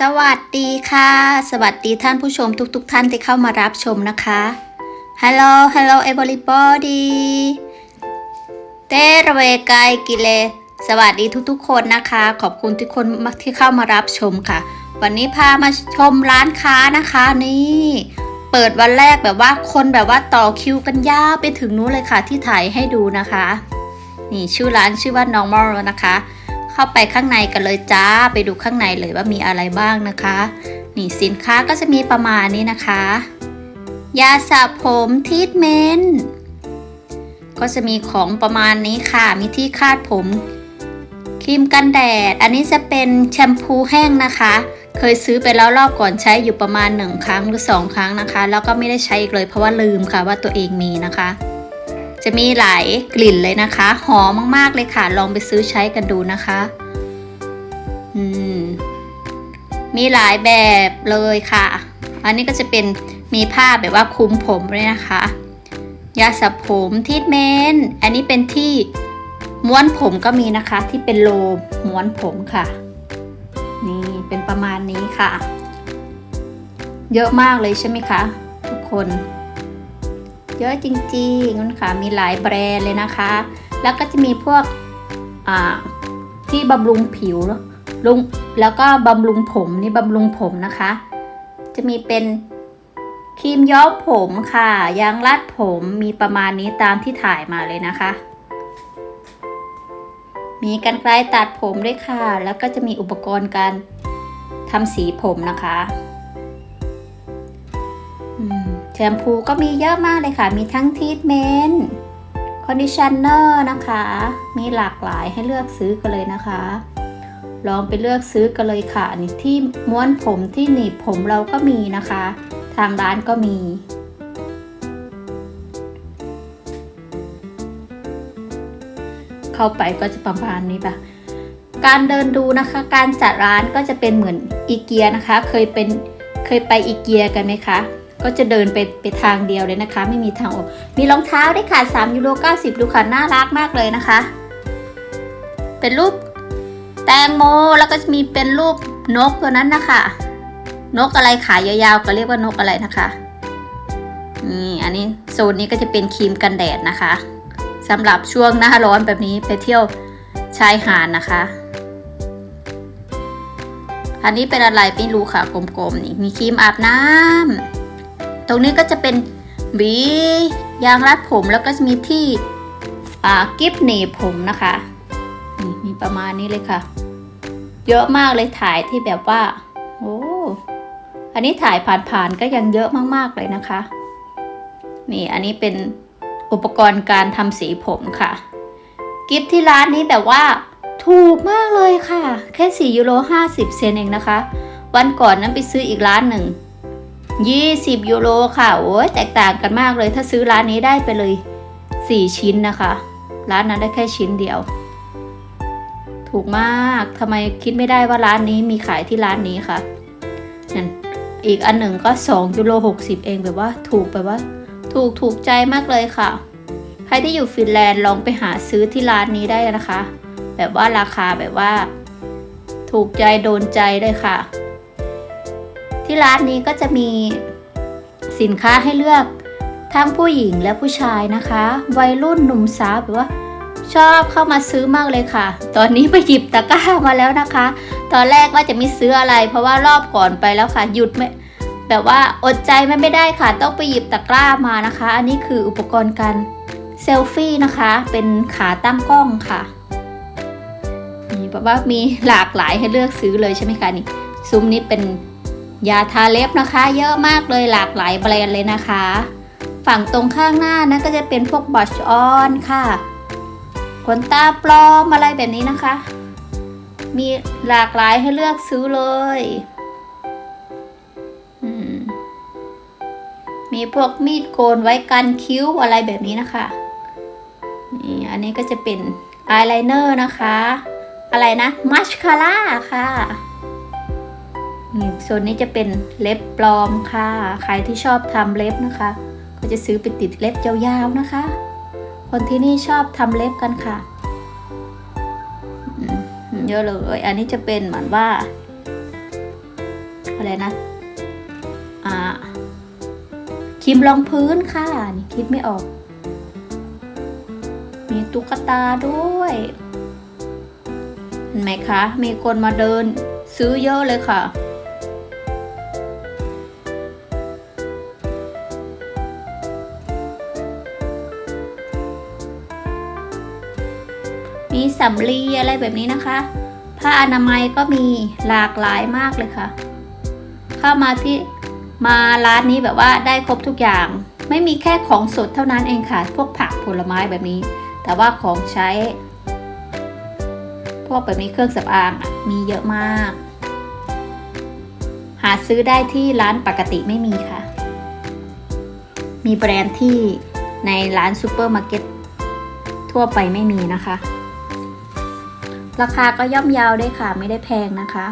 สวัสดีค่ะ สวัสดีท่านผู้ชมทุกๆทท่านที่เข้ามารับชมนะคะ Hello Hello everybody เตระเวไกกิเล สวัสดีทุกๆ คนนะคะ ขอบคุณทุกคนที่เข้ามารับชมค่ะ วันนี้พามาชมร้านค้านะคะนี่เปิดวันแรกแบบว่าคนแบบว่าต่อคิวกันยาวไปถึงนู้นเลยค่ะที่ถ่ายให้ดูนะคะ นี่ชื่อร้านชื่อว่า normal นะคะ เข้าไปข้างในกันเลยจ้า ไปดูข้างในเลยว่ามีอะไรบ้างนะคะ นี่สินค้าก็จะมีประมาณนี้นะคะ ยาสระผมทีทเมนต์ก็จะมีของประมาณนี้ค่ะ มีที่คาดผม ครีมกันแดด อันนี้จะเป็นแชมพูแห้งนะคะ เคยซื้อไปแล้วรอบก่อนใช้อยู่ประมาณหนึ่งครั้งหรือสองครั้งนะคะ แล้วก็ไม่ได้ใช้อีกเลยเพราะว่าลืมค่ะว่าตัวเองมีนะคะ จะมีหลายกลิ่นเลยนะคะ หอมมากๆเลยค่ะ ลองไปซื้อใช้กันดูนะคะอืมมีหลายแบบเลยค่ะ อันนี้ก็จะเป็นมีผ้าแบบว่าคลุมผมเลยนะคะ ยาสระผมทีทเมนต์อันนี้เป็นที่ม้วนผมก็มีนะคะ ที่เป็นโลม้วนผมค่ะ นี่เป็นประมาณนี้ค่ะ เยอะมากเลยใช่ไหมคะ ทุกคน เยอะจริงๆนะคะมีหลายแบรนด์เลยนะคะ แล้วก็จะมีพวกที่บำรุงผิวลุงแล้วก็บำรุงผมนี่บำรุงผมนะคะ จะมีเป็นครีมย้อมผมค่ะ ยางรัดผมมีประมาณนี้ตามที่ถ่ายมาเลยนะคะ มีกันไกลตัดผมด้วยค่ะ แล้วก็จะมีอุปกรณ์การทำสีผมนะคะ แชมพูก็มีเยอะมากเลยค่ะ มีทั้งทีทเมนต์คอนดิชเนอร์นะคะ มีหลากหลายให้เลือกซื้อกันเลยนะคะ ลองไปเลือกซื้อกันเลยค่ะนี่ที่ม้วนผมที่หนีบผมเราก็มีนะคะ ทางร้านก็มีเข้าไปก็จะประมาณนี้ปะการเดินดูนะคะ การจัดร้านก็จะเป็นเหมือนอีเกียนะคะ เคยเป็นเคยไปอีเกียกันไหมคะ ก็จะเดินไปไปทางเดียวเลยนะคะ ไม่มีทางออกมีรองเท้าได้ค่ะ3ยูโร90 ดูค่ะน่ารักมากเลยนะคะ เป็นรูปแตงโมแล้วก็จะมีเป็นรูปนกตัวนั้นนะคะ นกอะไรขายาวๆก็เรียกว่านกอะไรนะคะนี่อันนี้โซนนี้ก็จะเป็นครีมกันแดดนะคะสำหรับช่วงหน้าร้อนแบบนี้ไปเที่ยวชายหาดนะคะ อันนี้เป็นอะไรไม่รู้ค่ะกลมๆนี่มีครีมอาบน้ำ ตรงนี้ก็จะเป็นหวียางรัดผมแล้วก็จะมีที่กิฟหนีบผมนะคะนี่มีประมาณนี้เลยค่ะ เยอะมากเลยถ่ายที่แบบว่าโอ้อันนี้ถ่ายผ่านๆก็ยังเยอะมากๆเลยนะคะ นี่อันนี้เป็นอุปกรณ์การทำสีผมค่ะ กิฟที่ร้านนี้แบบว่าถูกมากเลยค่ะ แค่4ยูโร50 เซนเองนะคะ วันก่อนนั้นไปซื้ออีกร้านหนึ่ง 20 ยูโรค่ะ โอ้ยแตกต่างกันมากเลย ถ้าซื้อร้านนี้ได้ไปเลย 4 ชิ้นนะคะ ร้านนั้นได้แค่ชิ้นเดียว ถูกมากทำไมคิดไม่ได้ว่าร้านนี้มีขายที่ร้านนี้ค่ะนั่นอีกอันหนึ่งก็ 2 ยูโร60 เองแบบว่าถูกแบบว่า ถูกถูกใจมากเลยค่ะ ใครที่อยู่ฟินแลนด์ลองไปหาซื้อที่ร้านนี้ได้นะคะ แบบว่าราคาแบบว่า ถูกใจโดนใจเลยค่ะ ที่ร้านนี้ก็จะมีสินค้าให้เลือกทั้งผู้หญิงและผู้ชายนะคะ วัยรุ่นหนุ่มสาวแบบว่าชอบเข้ามาซื้อมากเลยค่ะ ตอนนี้ไปหยิบตะกร้ามาแล้วนะคะ ตอนแรกว่าจะไม่ซื้ออะไร เพราะว่ารอบก่อนไปแล้วค่ะหยุดไม่แบบว่าอดใจมันไม่ได้ค่ะ ต้องไปหยิบตะกร้ามานะคะ อันนี้คืออุปกรณ์การเซลฟี่นะคะ เป็นขาตั้งกล้องค่ะนี่แบบว่ามีหลากหลายให้เลือกซื้อเลยใช่ไหมคะนี่ซุ้มนี้เป็น ยาทาเล็บนะคะ เยอะมากเลยหลากหลายแบรนด์เลยนะคะ ฝั่งตรงข้างหน้านะก็จะเป็นพวกบัชออนค่ะขนตาปลอมอะไรแบบนี้นะคะ มีหลากหลายให้เลือกซื้อเลยมีพวกมีดโกนไว้กันคิ้วอะไรแบบนี้นะคะนี่อันนี้ก็จะเป็นอายไลเนอร์นะคะ อะไรนะมัชคาร่าค่ะ ส่วนนี้จะเป็นเล็บปลอมค่ะ ใครที่ชอบทำเล็บนะคะ ก็จะซื้อไปติดเล็บยาวๆนะคะ คนที่นี่ชอบทำเล็บกันค่ะเยอะเลย อันนี้จะเป็นเหมือนว่า อะไรนะ อ่าครีมรองพื้นค่ะ นี่คิดไม่ออก มีตุ๊กตาด้วยเห็นไหมคะ มีคนมาเดินซื้อเยอะเลยค่ะ สำลีอะไรแบบนี้นะคะ ผ้าอนามัยก็มีหลากหลายมากเลยค่ะ เข้ามาที่มาร้านนี้แบบว่าได้ครบทุกอย่าง ไม่มีแค่ของสดเท่านั้นเองค่ะ พวกผักผลไม้แบบนี้ แต่ว่าของใช้ พวกแบบนี้เครื่องสำอางมีเยอะมาก หาซื้อได้ที่ร้านปกติไม่มีค่ะ มีแบรนด์ที่ในร้านซูเปอร์มาร์เก็ตทั่วไปไม่มีนะคะ ราคาก็ย่อมเยาวด้วยค่ะ ไม่ได้แพงนะคะ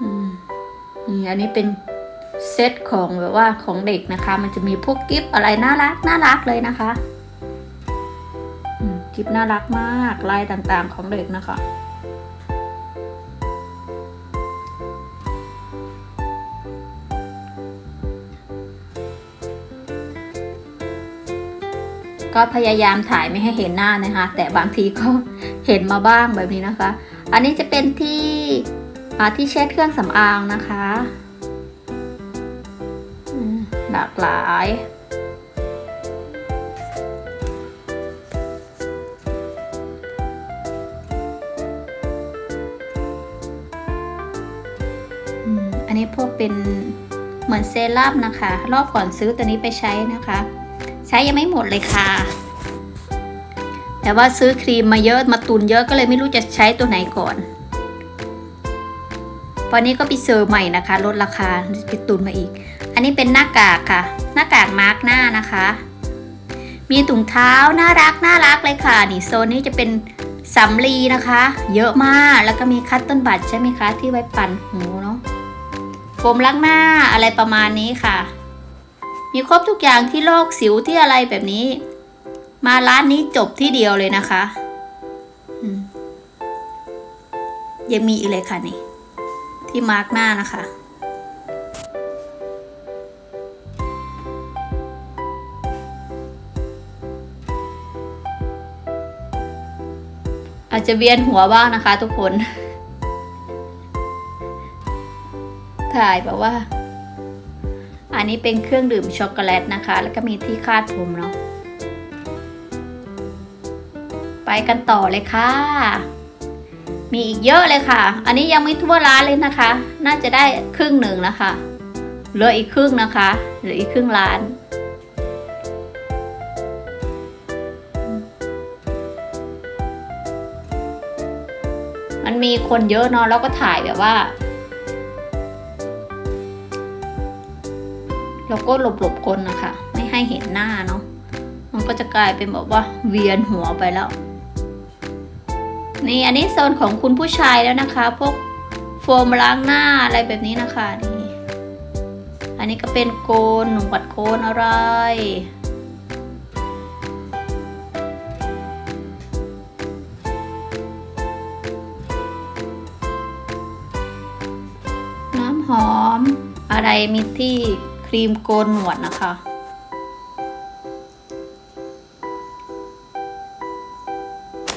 อืมนี่อันนี้เป็นเซตของแบบว่าของเด็กนะคะ มันจะมีพวกกิฟต์อะไรน่ารักน่ารักเลยนะคะกิฟต์น่ารักมากลายต่างๆของเด็กนะคะ ก็พยายามถ่ายไม่ให้เห็นหน้านะคะ แต่บางทีก็เห็นมาบ้างแบบนี้นะคะ อันนี้จะเป็นที่ที่เช็ดเครื่องสำอางนะคะหลากหลายอันนี้พวกเป็นเหมือนเซรั่มนะคะ รอบก่อนซื้อตัวนี้ไปใช้นะคะ ใช้ยังไม่หมดเลยค่ะ แต่ว่าซื้อครีมมาเยอะมาตุนเยอะก็เลยไม่รู้จะใช้ตัวไหนก่อนตอนนี้ก็ไปเซอร์ใหม่นะคะ ลดราคาไปตุนมาอีก อันนี้เป็นหน้ากากค่ะ หน้ากากมาร์กหน้านะคะ มีถุงเท้าน่ารักน่ารักเลยค่ะ นี่โซนนี้จะเป็นสำลีนะคะ เยอะมากแล้วก็มีคัตเติ้ลบัตใช่ไหมคะ ที่ไว้ปั่นหูเนาะโฟมล้างหน้าอะไรประมาณนี้ค่ะ มีครบทุกอย่างที่โรคสิวที่อะไรแบบนี้ มาร้านนี้จบที่เดียวเลยนะคะยังมีอีกเลยค่ะนี่ ที่มาร์กหน้านะคะอาจจะเวียนหัวบ้างนะคะทุกคน ถ่ายแบบว่า อันนี้เป็นเครื่องดื่มช็อกโกแลตนะคะ แล้วก็มีที่คาดผมเนาะไปกันต่อเลยค่ะ มีอีกเยอะเลยค่ะ อันนี้ยังไม่ทั่วร้านเลยนะคะ น่าจะได้ครึ่งหนึ่งแล้วค่ะเหลืออีกครึ่งนะคะเหลืออีกครึ่งร้านมันมีคนเยอะเนาะแล้วก็ถ่ายแบบว่า เราก็หลบหลบๆกลนะคะ ไม่ให้เห็นหน้าเนาะมันก็จะกลายเป็นแบบว่าเวียนหัวไปแล้ว นี่อันนี้โซนของคุณผู้ชายแล้วนะคะ พวกโฟมล้างหน้าอะไรแบบนี้นะคะนี่อันนี้ก็เป็นโกนหนวดโกนอะไรน้ำหอมอะไรมีที่ รีมโกนหนวดนะคะ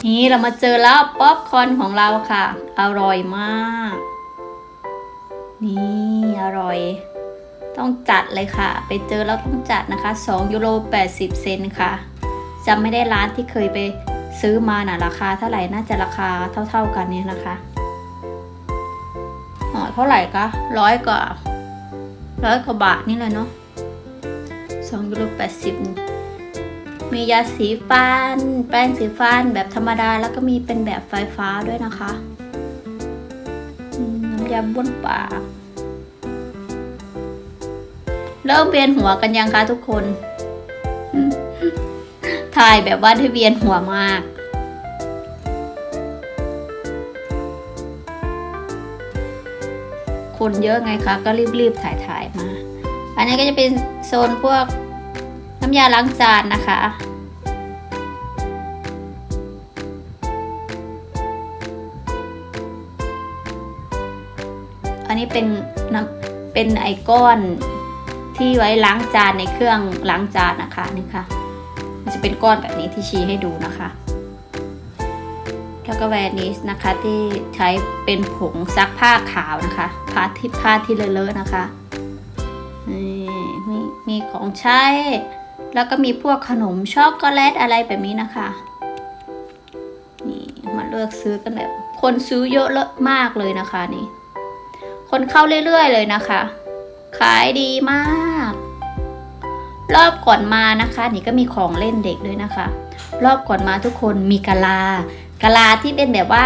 นี่เรามาเจอแล้วป๊อปคอนของเราค่ะ อร่อยมาก นี่อร่อย ต้องจัดเลยค่ะ ไปเจอแล้วต้องจัดนะคะ2ยูโร80 เซนค่ะจำไม่ได้ร้านที่เคยไปซื้อมาน่ะราคาเท่าไหร่น่าจะราคาเท่า ๆกันเนี่ยนะคะอ๋อเท่าไหร่คะร้อยกว่า ร้อยกว่าบาทนี่เลยเนาะ2ยูโร80มียาสีฟัน แป้งสีฟันแบบธรรมดาแล้วก็มีเป็นแบบไฟฟ้าด้วยนะคะน้ำยาบ้วนปากเริ่มเวียนหัวกันยังคะทุกคน ถ่ายแบบว่าได้เวียนหัวมาก คนเยอะไงคะก็รีบๆถ่ายๆมา อันนี้ก็จะเป็นโซนพวกน้ำยาล้างจานนะคะ อันนี้เป็นน้ำเป็นไอก้อนที่ไว้ล้างจานในเครื่องล้างจานนะคะนี่ค่ะ มันจะเป็นก้อนแบบนี้ที่ชี้ให้ดูนะคะ แล้วก็แวนิสนะคะที่ใช้เป็นผงซักผ้าขาวนะคะผ้าที่ผ้าที่เลอะๆนะคะนี่มีมีของใช้ แล้วก็มีพวกขนมช็อกโกแลตอะไรแบบนี้นะคะนี่มาเลือกซื้อกันแบบ คนซื้อเยอะเลอะมากเลยนะคะนี่ คนเข้าเรื่อยๆเลยนะคะ ขายดีมาก รอบก่อนมานะคะ นี่ก็มีของเล่นเด็กด้วยนะคะ รอบก่อนมาทุกคนมีกะลา กะลาที่เป็นแบบว่า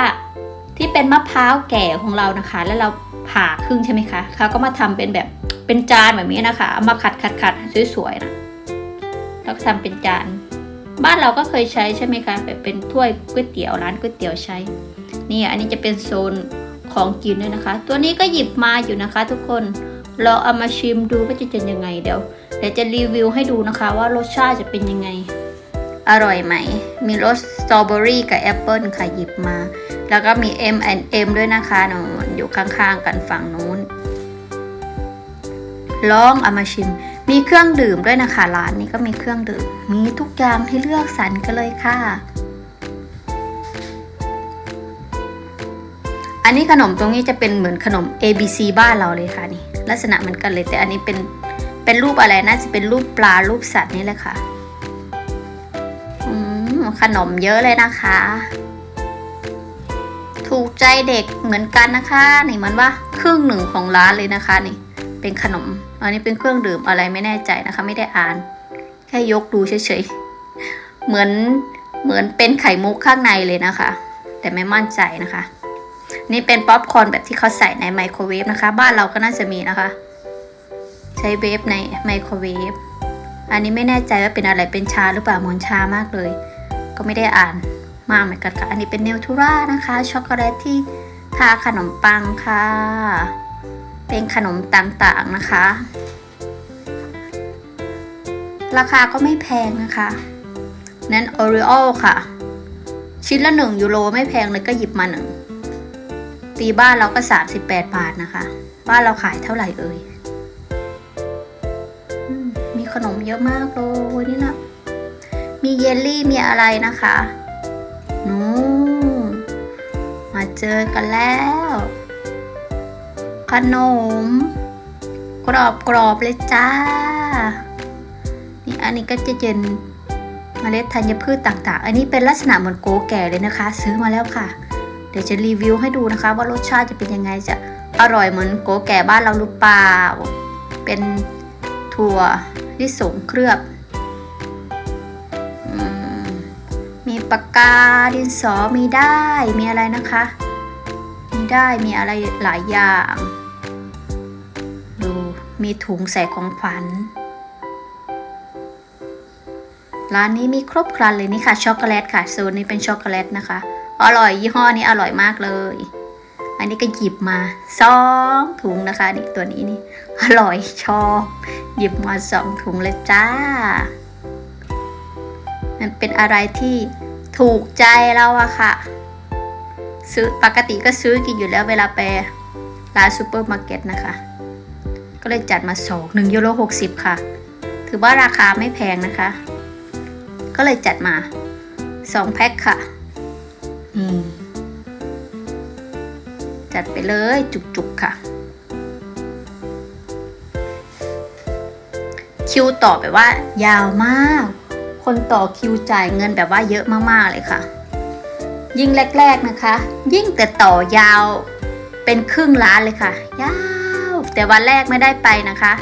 ที่เป็นมะพร้าวแก่ของเรานะคะ แล้วเราผ่าครึ่งใช่ไหมคะเขาก็มาทำเป็นแบบเป็นจานแบบนี้นะคะเอามาขัดขัดขัดสวยๆนะแล้วทำเป็นจาน บ้านเราก็เคยใช้ใช่ไหมคะแบบเป็นถ้วยก๋วยเตี๋ยวร้านก๋วยเตี๋ยวใช้ นี่อันนี้จะเป็นโซนของกินด้วยนะคะ ตัวนี้ก็หยิบมาอยู่นะคะ ทุกคนลองเอามาชิมดูว่าจะเป็นยังไงเดี๋ยวเดี๋ยวจะรีวิวให้ดูนะคะว่ารสชาติจะเป็นยังไง อร่อยไหม มีรสสตรอเบอรี่กับแอปเปิลค่ะหยิบมา แล้วก็มี M&M ด้วยนะคะหนูอยู่ข้างๆกันฝั่งนู้น ลองเอามาชิม มีเครื่องดื่มด้วยนะคะร้านนี้ก็มีเครื่องดื่ม มีทุกอย่างที่เลือกสรรกันเลยค่ะ อันนี้ขนมตรงนี้จะเป็นเหมือนขนม ABC บ้านเราเลยค่ะนี่ลักษณะเหมือนกันเลยแต่อันนี้เป็นเป็นรูปอะไรน่าจะเป็นรูปปลารูปสัตว์นี่แหละค่ะ ขนมเยอะเลยนะคะ ถูกใจเด็กเหมือนกันนะคะ นี่มันว่าครึ่งหนึ่งของร้านเลยนะคะนี่ เป็นขนม อันนี้เป็นเครื่องดื่มอะไรไม่แน่ใจนะคะ ไม่ได้อ่าน แค่ยกดูเฉยๆ เหมือนเหมือนเป็นไข่มุกข้างในเลยนะคะ แต่ไม่มั่นใจนะคะ นี่เป็นป๊อปคอร์นแบบที่เขาใส่ในไมโครเวฟนะคะ บ้านเราก็น่าจะมีนะคะ ใช้เวฟในไมโครเวฟอันนี้ไม่แน่ใจว่าเป็นอะไรเป็นชาหรือเปล่ามอนชามากเลย ก็ไม่ได้อ่านมากเหมือนกันค่ะ อันนี้เป็นเนลทูรานะคะ ช็อกโกแลตที่ทาขนมปังค่ะ เป็นขนมต่างๆนะคะ ราคาก็ไม่แพงนะคะนั้นโอรีโอค่ะ ชิ้นละหนึ่งยูโรไม่แพงเลยก็หยิบมาหนึ่งตีบ้านเราก็ 38 บาทนะคะ บ้านเราขายเท่าไหร่เอ่ยมมีขนมเยอะมากเลยนี่นะ มีเยลลี่มีอะไรนะคะนู่นมาเจอกันแล้ว ขนม กรอบกรอบๆเลยจ้า นี่อันนี้ก็จะเป็นเมล็ดธัญพืชต่างๆ อันนี้เป็นลักษณะเหมือนโกแก่เลยนะคะ ซื้อมาแล้วค่ะ เดี๋ยวจะรีวิวให้ดูนะคะ ว่ารสชาติจะเป็นยังไงจะอร่อยเหมือนโกแก่บ้านเราหรือเปล่า เป็นถั่วลิสงเคลือบ ปากกาดินสอมีได้ มีอะไรนะคะ มีได้มีอะไรหลายอย่าง ดูมีถุงใส่ของขวัญร้านนี้มีครบครันเลยนี่ค่ะช็อกโกแลตค่ะโซนนี้เป็นช็อกโกแลตนะคะ อร่อยยี่ห้อนี้อร่อยมากเลย อันนี้ก็หยิบมาสองถุงนะคะนี่ตัวนี้นี่อร่อยชอบหยิบมาสองถุงเลยจ้า มันเป็นอะไรที่ ถูกใจเราอะค่ะ ซื้อปกติก็ซื้อกินอยู่แล้วเวลาไปร้านซูเปอร์มาร์เก็ตนะคะ ก็เลยจัดมาสองหนึ่งยูโรหกสิบค่ะ ถือว่าราคาไม่แพงนะคะ ก็เลยจัดมาสองแพ็คค่ะอืมจัดไปเลยจุกๆค่ะ คิวต่อแบบว่ายาวมาก คนต่อคิวจ่ายเงินแบบว่าเยอะมากๆเลยค่ะ ยิ่งแรก ๆนะคะ ยิ่งแต่ต่อยาวเป็นครึ่งล้านเลยค่ะ ยาว แต่วันแรกไม่ได้ไปนะคะ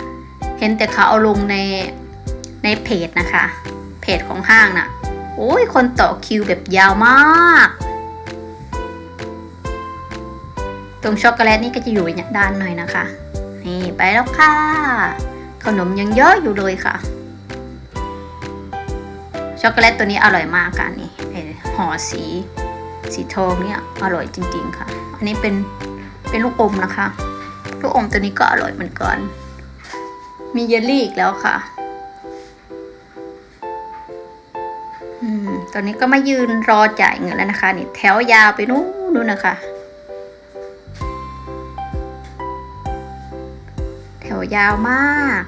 เห็นแต่เขาเอาลงในในเพจนะคะ เพจของห้างน่ะโอ้ยคนต่อคิวแบบยาวมาก ตรงช็อกโกแลตนี่ก็จะอยู่ด้านหน่อยนะคะ นี่ไปแล้วค่ะ ขนมยังเยอะอยู่เลยค่ะ ช็อกโกแลตตัวนี้อร่อยมากค่ะนี่ไอห่อสีสีทองเนี่ยอร่อยจริง ๆ ค่ะ อันนี้เป็นเป็นลูกอมนะคะ ลูกอมตัวนี้ก็อร่อยเหมือนกัน มีเยลลี่อีกแล้วค่ะ อืมตอนนี้ก็มายืนรอจ่ายเงินแล้วนะคะ นี่แถวยาวไปนู้นนู่นนะคะ แถวยาวมาก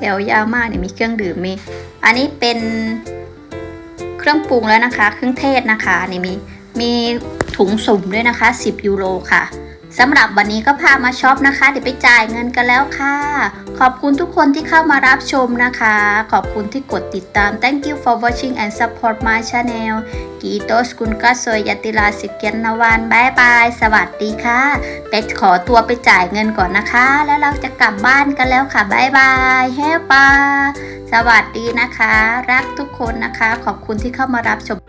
แถวยาวมากเนี่ยมีเครื่องดื่มมี อันนี้เป็นเครื่องปรุงแล้วนะคะ เครื่องเทศนะคะนี่มีมีถุงสุ่มด้วยนะคะ 10 ยูโรค่ะ สำหรับวันนี้ก็พามาช็อปนะคะ เดี๋ยวไปจ่ายเงินกันแล้วค่ะ ขอบคุณทุกคนที่เข้ามารับชมนะคะ ขอบคุณที่กดติดตาม thank you for watching and support my channel กีโตสกุลกัสโซยติลาสิเกียนนวันบายบาย สวัสดีค่ะไปขอตัวไปจ่ายเงินก่อนนะคะ แล้วเราจะกลับบ้านกันแล้วค่ะบายบายแฮปปาสวัสดีนะคะ รักทุกคนนะคะ ขอบคุณที่เข้ามารับชม